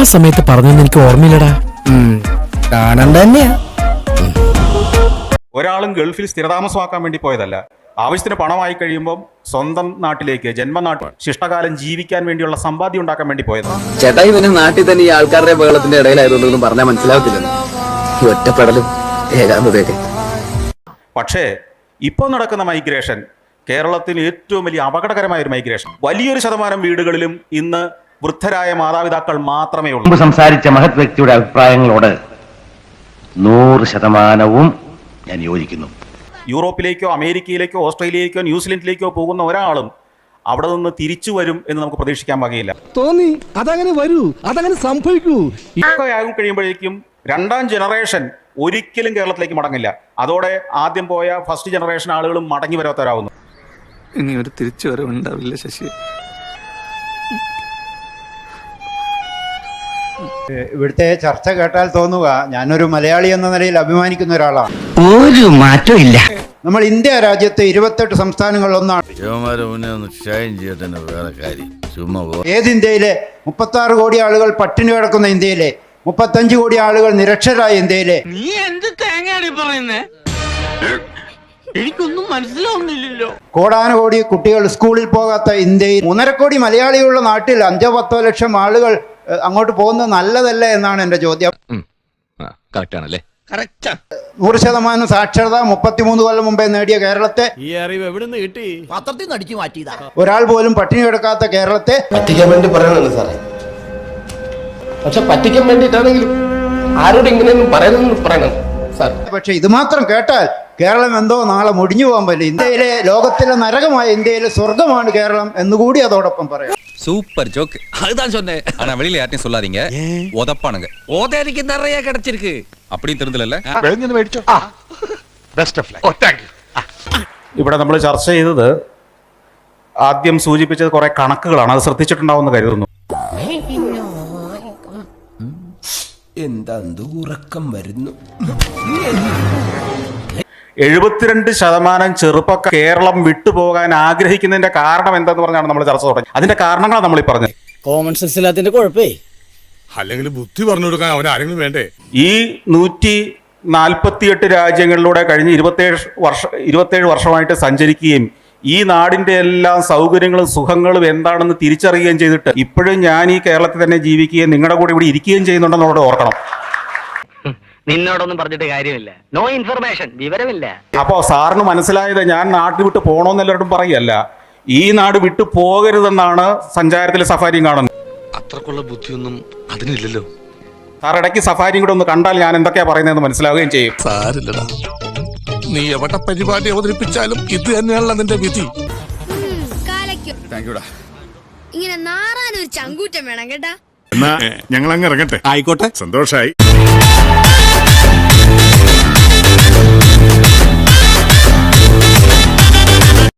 ആ സമയത്ത് പറഞ്ഞെന്ന് എനിക്ക് ഓർമ്മയില്ലടാ. കാണണ്ട തന്നെയാ. ഒരാളും ഗൾഫിൽ സ്ഥിരതാമസമാക്കാൻ വേണ്ടി പോയതല്ല. ആവശ്യത്തിന് പണമായി കഴിയുമ്പോൾ സ്വന്തം നാട്ടിലേക്ക് ജന്മനാട്ടിൽ ശിഷ്ടകാലം ജീവിക്കാൻ വേണ്ടിയുള്ള സമ്പാദ്യം ഉണ്ടാക്കാൻ വേണ്ടി പോയതാണ് ചേട്ടാ ഇവന് നാട്ടിൽ തന്നെ ഈ ആൾക്കാരുടെ ബഹളത്തിന്റെ ഇടയിലായിരുന്നു പറഞ്ഞാൽ മനസ്സിലാവത്തില്ലെന്ന് ഈ ഒറ്റപ്പെടലും ഏകാന്തതയൊക്കെ പക്ഷേ ഇപ്പോൾ നടക്കുന്ന മൈഗ്രേഷൻ കേരളത്തിന് ഏറ്റവും വലിയ അപകടകരമായ ഒരു മൈഗ്രേഷൻ വലിയൊരു ശതമാനം വീടുകളിലും ഇന്ന് വൃദ്ധരായ മാതാപിതാക്കൾ മാത്രമേ ഉള്ളൂ. സംസാരിച്ച മഹത് വ്യക്തിയുടെ അഭിപ്രായങ്ങളോട് നൂറ് ശതമാനവും ഞാൻ യോജിക്കുന്നു. യൂറോപ്പിലേക്കോ അമേരിക്കയിലേക്കോ ഓസ്ട്രേലിയയിലേക്കോ ന്യൂസിലൻഡിലേക്കോ പോകുന്ന ഒരാളും അവിടെ നിന്ന് തിരിച്ചു വരും എന്ന് നമുക്ക് പ്രതീക്ഷിക്കാൻ വകയില്ല. തോന്നി അതങ്ങനെ വരൂ അതങ്ങനെ സംഭവിക്കൂ. ആകും കഴിയുമ്പോഴേക്കും രണ്ടാം ജനറേഷൻ ഒരിക്കലും കേരളത്തിലേക്ക് മടങ്ങില്ല. അതോടെ ആദ്യം പോയ ഫസ്റ്റ് ജനറേഷൻ ആളുകളും മടങ്ങി വരാത്തവരാകുന്നു ഇനി ഒരു തിരിച്ചു വരവുണ്ടാവില്ല ശശി. ഇവിടുത്തെ ചർച്ച കേട്ടാൽ തോന്നുക ഞാനൊരു മലയാളി എന്ന നിലയിൽ അഭിമാനിക്കുന്ന ഒരാളാണ്. ഒരു മാറ്റമില്ല ഇല്ല. നമ്മൾ ഇന്ത്യ രാജ്യത്തെ ഇരുപത്തെട്ട് സംസ്ഥാനങ്ങളിൽ ഒന്നാണ്. ഏത് ഇന്ത്യയിലെ? മുപ്പത്തി ആറ് കോടി ആളുകൾ പട്ടിണി കിടക്കുന്ന ഇന്ത്യയിലെ. മുപ്പത്തഞ്ച് കോടി ആളുകൾ നിരക്ഷരായ ഇന്ത്യയിലെ. നീ എന്ത് തേങ്ങയാണ് പറയുന്നേ? എനിക്കൊന്നും മനസ്സിലാവുന്നില്ലല്ലോ. കോടാനുകോടി കുട്ടികൾ സ്കൂളിൽ പോകാത്ത ഇന്ത്യയിൽ. മൂന്നര കോടി മലയാളികളുള്ള നാട്ടിൽ അഞ്ചോ പത്തോ ലക്ഷം ആളുകൾ അങ്ങോട്ട് പോകുന്നത് നല്ലതല്ല എന്നാണ് എന്റെ ചോദ്യം. കറക്റ്റ് ആണല്ലേ? നൂറ് ശതമാനം സാക്ഷരത മുപ്പത്തിമൂന്ന് കൊല്ലം മുമ്പേ നേടിയ കേരളത്തെ ഈ അറിവ് എവിടെ നിന്ന് കിട്ടി? പത്രത്തിൽ നിന്ന് അടിച്ചു മാറ്റിയതാ. ഒരാൾ പോലും പട്ടിണി കിടക്കാത്ത കേരളത്തെ പറ്റിക്കാൻ വേണ്ടി പറയണല്ലോ സാറേ. പക്ഷെ പറ്റിക്കാൻ വേണ്ടിയിട്ടാണെങ്കിലും ആരോട് ഇങ്ങനെയൊന്നും പറയുന്നു പറയണം സാർ. പക്ഷെ ഇത് മാത്രം കേട്ടാൽ കേരളം എന്തോ നാളെ മുടിഞ്ഞു പോകാൻ പറ്റില്ല ഇന്ത്യയിലെ ലോകത്തിലെ നരകമായ ഇന്ത്യയിലെ സ്വർഗമാണ് കേരളം എന്നുകൂടി അതോടൊപ്പം പറയാം சூப்பர் ஜோக் அதுதான் சொன்னேன் ஆனா வெளியில யார்ட்டையும் சொல்லாதீங்க உதப்பானுங்க ஓதாரிக்கு நிறைய கிடைச்சிருக்கு அப்படின்னு தெரிஞ்சல ഇവിടെ നമ്മൾ ചർച്ച ചെയ്തത് ആദ്യം സൂചിപ്പിച്ചത് കുറെ കണക്കുകളാണ് അത് ശ്രദ്ധിച്ചിട്ടുണ്ടാവുമെന്ന് കരുതുന്നു എന്താ ഉറക്കം വരുന്നു എഴുപത്തിരണ്ട് ശതമാനം ചെറുപ്പക്കാർ കേരളം വിട്ടുപോകാൻ ആഗ്രഹിക്കുന്നതിന്റെ കാരണം എന്തെന്ന് പറഞ്ഞാണ് നമ്മൾ ചർച്ച തുടങ്ങി അതിന്റെ കാരണങ്ങളാണ് നമ്മൾ ഈ പറഞ്ഞത്. കോമൺ സെൻസ് ഇല്ലാത്തതിന്റെ കുഴപ്പേ. അല്ലെങ്കിൽ ബുദ്ധി പറഞ്ഞു കൊടുക്കാൻ അവൻ ആരെങ്കിലും വേണ്ടേ? ഈ നൂറ്റി നാൽപ്പത്തിയെട്ട് രാജ്യങ്ങളിലൂടെ കഴിഞ്ഞ് ഇരുപത്തേഴ് വർഷ ഇരുപത്തേഴ് വർഷമായിട്ട് സഞ്ചരിക്കുകയും ഈ നാടിന്റെ എല്ലാ സൗകര്യങ്ങളും സുഖങ്ങളും എന്താണെന്ന് തിരിച്ചറിയുകയും ചെയ്തിട്ട് ഇപ്പോഴും ഞാൻ ഈ കേരളത്തിൽ തന്നെ ജീവിക്കുകയും നിങ്ങളുടെ കൂടെ ഇവിടെ ഇരിക്കുകയും ചെയ്യുന്നുണ്ടെന്നോട് ഓർക്കണം. നിന്നോടൊന്നും പറഞ്ഞിട്ട് കാര്യമില്ല. നോ ഇൻഫർമേഷൻ വിവരമില്ല. അപ്പോ സാറിന് മനസ്സിലായത് ഞാൻ നാട്ടിൽ വിട്ട് പോകണമെന്ന് എല്ലാവരോടും പറയല്ല. ഈ നാട് വിട്ടു പോകരുതെന്നാണ് സഞ്ചാരത്തിലെ സഫാരിയും കാണുന്നത്. അത്രക്കുള്ള ബുദ്ധിയൊന്നും അതിനില്ലല്ലോ. സാർ ഇടയ്ക്ക് സഫാരിയും കൂടെ ഒന്ന് കണ്ടാൽ ഞാൻ എന്തൊക്കെയാ പറയുന്നതെന്ന് മനസ്സിലാവുകയും ചെയ്യും. സാരില്ലടാ. നീ എവിടെ പരിപാടി അവതരിപ്പിച്ചാലും ഇത് തന്നെയാണല്ലോ നിന്റെ വിധി. ഇങ്ങനെ നാറാനൊരു ചങ്കൂറ്റം വേണം കേട്ടാ. എന്നാ ഞങ്ങൾ അങ്ങ് ഇറങ്ങട്ടെ. ആയിക്കോട്ടെ. സന്തോഷായി.